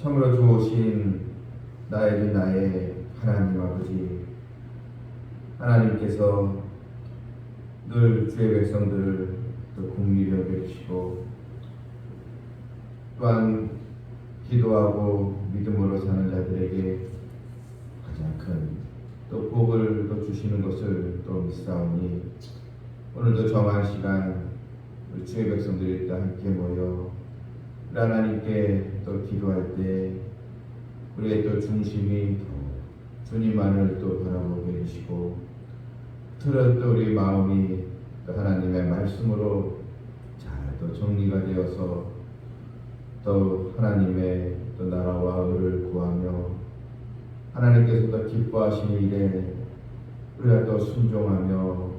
참으로 좋으신 주 나의 하나님 아버지 하나님께서 늘 주의 백성들을 또 국리히 여겨주시고 또한 기도하고 믿음으로 사는 자들에게 가장 큰 또 복을 또 주시는 것을 또 믿사오니 오늘도 정한 시간 우리 주의 백성들이 또 함께 모여 하나님께 또 기도할 때 우리의 또 중심이 주님만을 또 바라보게 해주시고 틀은 또 우리 마음이 또 하나님의 말씀으로 잘 또 정리가 되어서 또 하나님의 또 나라와 의를 구하며 하나님께서 또 기뻐하시는 일에 우리가 또 순종하며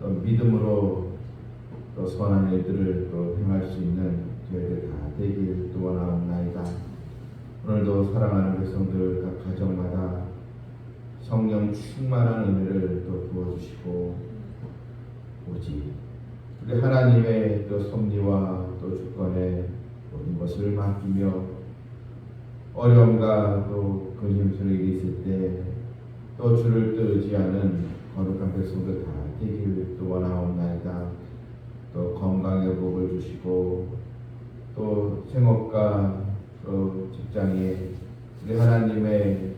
또 믿음으로 또 선한 일들을 또 행할 수 있는 저희들 다 되길 또 원하옵나이다. 오늘도 사랑하는 백성들 각 가정마다 성령 충만한 은혜를 또 부어주시고 오직 우리 하나님의 또 섭리와 또 주권에 모든 것을 맡기며 어려움과 또 근심스러운 일이 있을 때 또 주를 또 의지하는 거룩한 백성들 다 되기를 또 원하옵나이다. 또 건강의 복을 주시고 또 생업과 또 직장에 우리 하나님의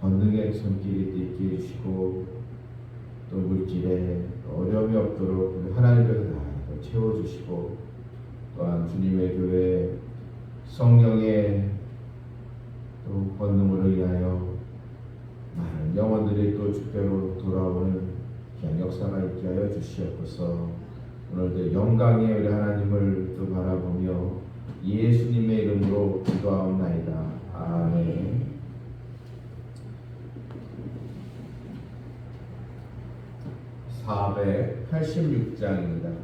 권능의 손길이 있게 해주시고 또 물질에 어려움이 없도록 우리 하나님께서 다 채워주시고 또한 주님의 교회 성령의 또 권능으로 인하여 많은 영혼들이 또 주께로 돌아오는 귀한 역사가 있게 하여 주시옵소서 오늘도 영광의 우리 하나님을 또 바라보며 예수님의 이름으로 기도하옵나이다. 아멘. (486장입니다)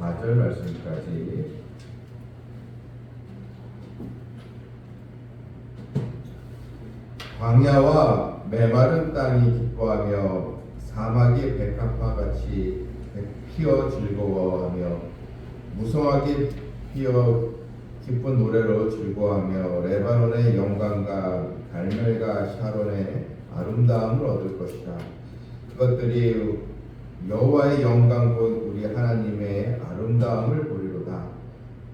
4절 말씀까지 광야와 메마른 땅이 기뻐하며 사막이 백합화 같이 피어 즐거워하며 무성하게 피어 기쁜 노래로 즐거워하며 레바논의 영광과 갈멜과 샤론의 아름다움을 얻을 것이다. 그것들이 여호와의 영광 곧 우리 하나님의 아름다움을 보리로다.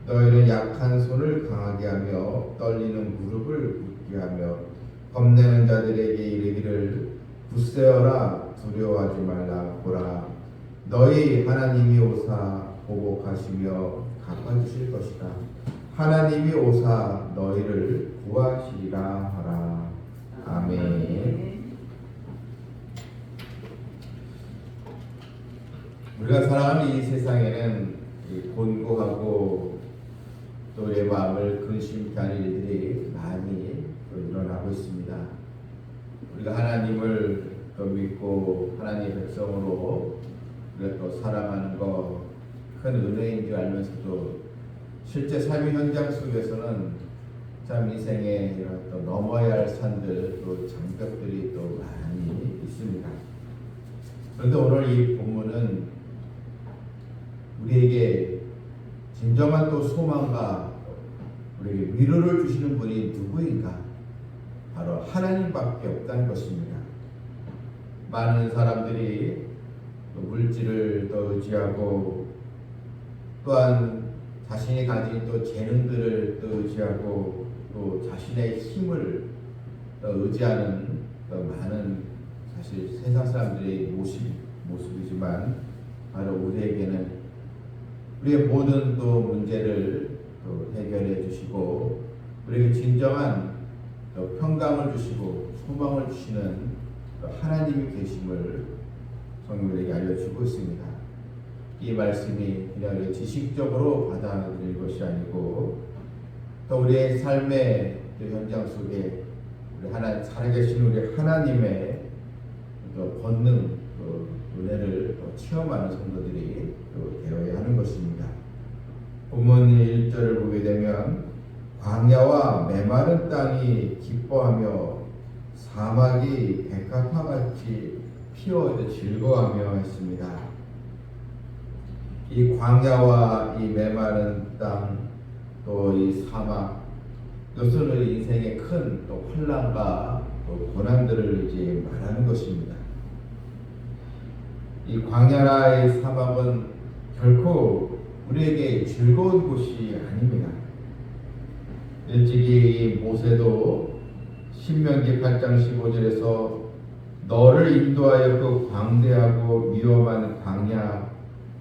너희는 약한 손을 강하게 하며 떨리는 무릎을 굳게 하며 겁내는 자들에게 이르기를 굳세어라 두려워하지 말라 보라 너희 하나님이 오사 보복하시며 갚아주실 것이다. 하나님이 오사 너희를 구하시리라 하라. 아멘. 우리가 살아가는 이 세상에는 이 곤고하고 또 우리의 마음을 근심케 하는 일들이 많이 또 일어나고 있습니다. 우리가 하나님을 또 믿고 하나님의 백성으로 또 살아가는 거 큰 은혜인 줄 알면서도 실제 삶의 현장 속에서는 참 인생에 이런 또 넘어야 할 산들 또 장벽들이 또 많이 있습니다. 그런데 오늘 이 본문은 우리에게 진정한 또 소망과 우리에게 위로를 주시는 분이 누구인가? 바로 하나님밖에 없다는 것입니다. 많은 사람들이 또 물질을 또 의지하고 또한 자신이 가진 또 재능들을 또 의지하고 또 자신의 힘을 또 의지하는 또 많은 사실 세상 사람들의 모습 모습이지만 바로 우리에게는 우리의 모든 또 문제를 또 해결해 주시고 우리에게 진정한 또 평강을 주시고 소망을 주시는 또 하나님이 계심을 성경에게 알려주고 있습니다. 이 말씀이 그냥 지식적으로 받아들일 것이 아니고 또 우리의 삶의 그 현장 속에 우리 하나 살아계신 우리 하나님의 또 권능, 또 은혜를 또 체험하는 성도들이 또 되어야 하는 것입니다. 본문 1절을 보게 되면 광야와 메마른 땅이 기뻐하며 사막이 백합화 같이 피어 즐거워하며 했습니다. 이 광야와 이 메마른 땅, 또 이 사막, 이것은 인생의 큰 또 환란과 또 고난들을 이제 말하는 것입니다. 이 광야나 이 사막은 결코 우리에게 즐거운 곳이 아닙니다. 일찍이 모세도 신명기 8장 15절에서 너를 인도하여 그 광대하고 위험한 광야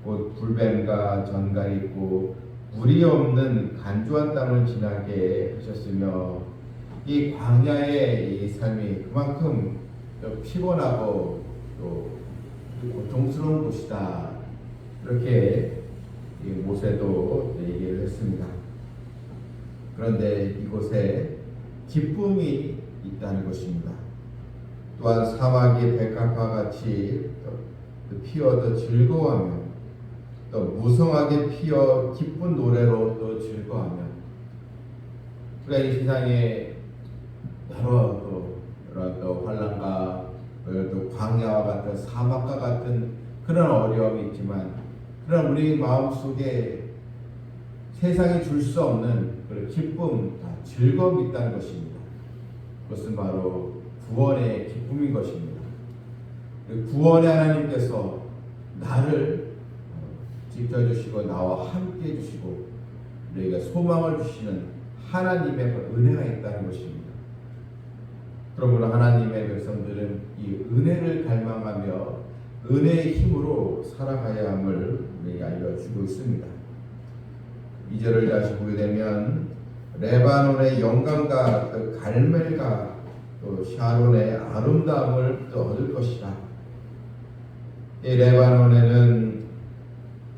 곧 불뱀과 전갈이 있고 물이 없는 간조한 땅을 지나게 하셨으며 이 광야의 이 삶이 그만큼 피곤하고 또 고통스러운 곳이다 이렇게 모세도 얘기를 했습니다. 그런데 이곳에 기쁨이 있다는 것입니다. 또한 사막이 백합화 같이 피어도 즐거워하며 또 무성하게 피어 기쁜 노래로 또 즐거워하며 이 세상에 여러 또 환란과 또 광야와 같은 사막과 같은 그런 어려움이 있지만 그러나 우리 마음 속에 세상이 줄 수 없는 그런 기쁨, 즐거움이 있다는 것입니다. 그것은 바로 구원의 기쁨인 것입니다. 그 구원의 하나님께서 나를 지켜주시고 나와 함께 해주시고 우리에게 소망을 주시는 하나님의 은혜가 있다는 것입니다. 그러므로 하나님의 백성들은 이 은혜를 갈망하며 은혜의 힘으로 살아가야 함을 우리에게 알려주고 있습니다. 2절을 다시 보게 되면 레바논의 영광과 그 갈멜과 또 샤론의 아름다움을 또 얻을 것이다. 이 레바논에는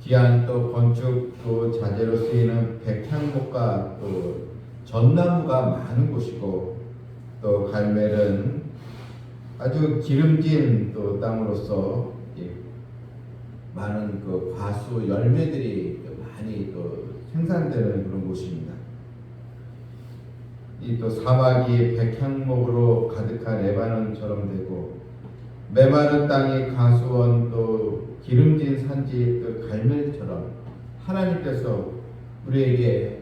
귀한 또 건축 또 자재로 쓰이는 백향목과 또 전나무가 많은 곳이고 또 갈멜은 아주 기름진 또 땅으로서 많은 그 과수 열매들이 또 많이 또 생산되는 그런 곳입니다. 이 또 사막이 백향목으로 가득한 레바논처럼 되고 메마른 땅이 가수원 또 기름진 산지 그 갈멜처럼 하나님께서 우리에게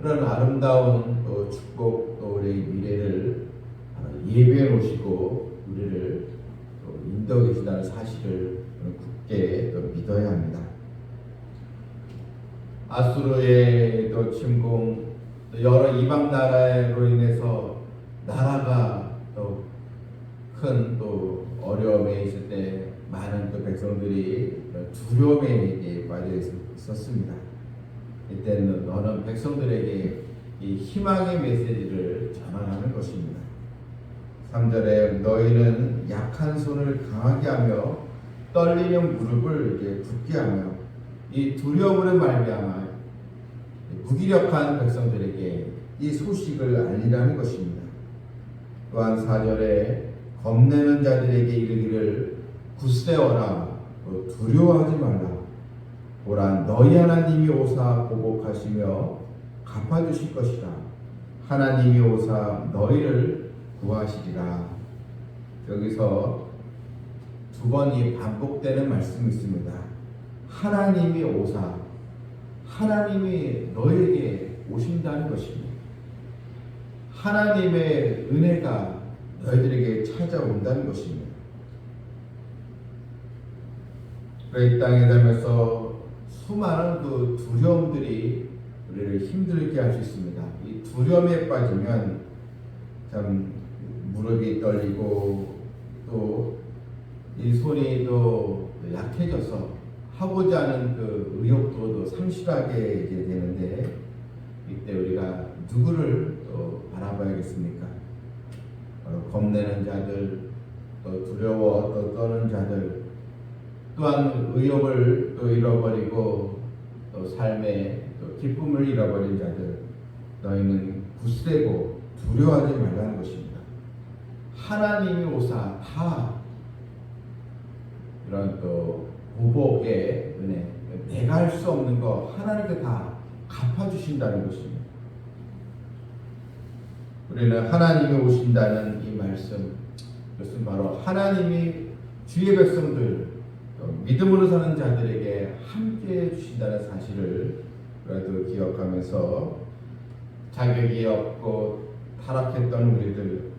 그런 아름다운 또 축복 또 우리의 미래를 예배해 놓으시고 우리를 또 인도해 계신다는 사실을 굳게 또 믿어야 합니다. 아수르의 또 침공, 또 여러 이방 나라로 인해서 나라가 또 큰 또 어려움에 있을 때 많은 또 백성들이 두려움에 빠져 있었습니다. 이때는 너는 백성들에게 이 희망의 메시지를 전하는 것입니다. 3절에 너희는 약한 손을 강하게 하며 떨리는 무릎을 이제 굳게 하며 이 두려움으로 말미암아 무기력한 백성들에게 이 소식을 알리라는 것입니다. 또한 4절에 겁내는 자들에게 이르기를 굳세어라 또 두려워하지 말라. 보라 너희 하나님이 오사 보복하시며 갚아주실 것이라. 하나님이 오사 너희를 구하시리라. 여기서 두 번이 반복되는 말씀이 있습니다 하나님이 오사 하나님이 너에게 오신다는 것입니다 하나님의 은혜가 너희들에게 찾아온다는 것입니다. 이 땅에 살면서 수많은 그 두려움들이 우리를 힘들게 할 수 있습니다. 이 두려움에 빠지면 참 무릎이 떨리고 또 이 손이 또 약해져서 하고자 하는 그 의욕도 또 상실하게 이제 되는데 이때 우리가 누구를 또 바라봐야겠습니까? 바로 겁내는 자들, 또 두려워 또 떠는 자들, 또한 의욕을 또 잃어버리고 또 삶의 또 기쁨을 잃어버린 자들, 너희는 굳세고 두려워하지 말라는 것입니다. 하나님이 오사 다 이런 또 보복의 은혜, 내가 할 수 없는 거 하나님께 다 갚아주신다는 것입니다. 우리는 하나님이 오신다는 이 말씀, 그것은 바로 하나님이 주의 백성들, 믿음으로 사는 자들에게 함께 해주신다는 사실을 그래도 기억하면서 자격이 없고 타락했던 우리들,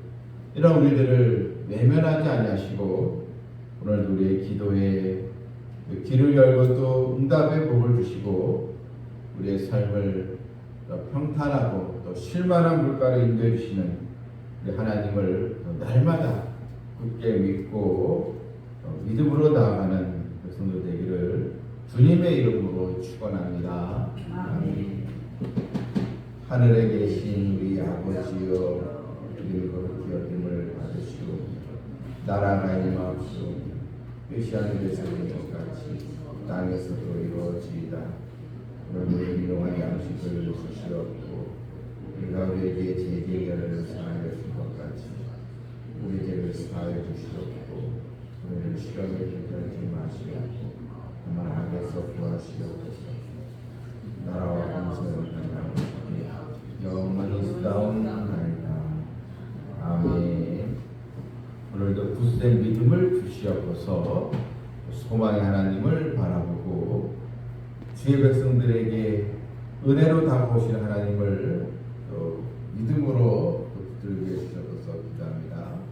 이런 우리들을 외면하지 아니하시고 오늘도 우리의 기도에 그 길을 열고 또 응답의 복을 주시고 우리의 삶을 평탄하고 또 실만한 물가로 인도해 주시는 우리 하나님을 날마다 굳게 믿고 믿음으로 나아가는 백성들 되기를 주님의 이름으로 축원합니다. 하늘에 계신 우리 아버지여 이름으로 기억임을 받으시오 나라가 임하옵시오 이룬 것 같이 땅에서도 이루어지이다 오늘 일용할 양식을 주시옵고 우리가 우리에게 제재를 사하여 준것 같이 우리 죄를 사하여 주시옵고 우리를 시험에 들지 마시옵고 다만 악에서 구하시옵소서. 나라와 권세를 영원히 있사옵나이다 아멘. 오늘도 굳센 믿음을 주시옵소서 소망의 하나님을 바라보고 주의 백성들에게 은혜로 다가오신 하나님을 또 믿음으로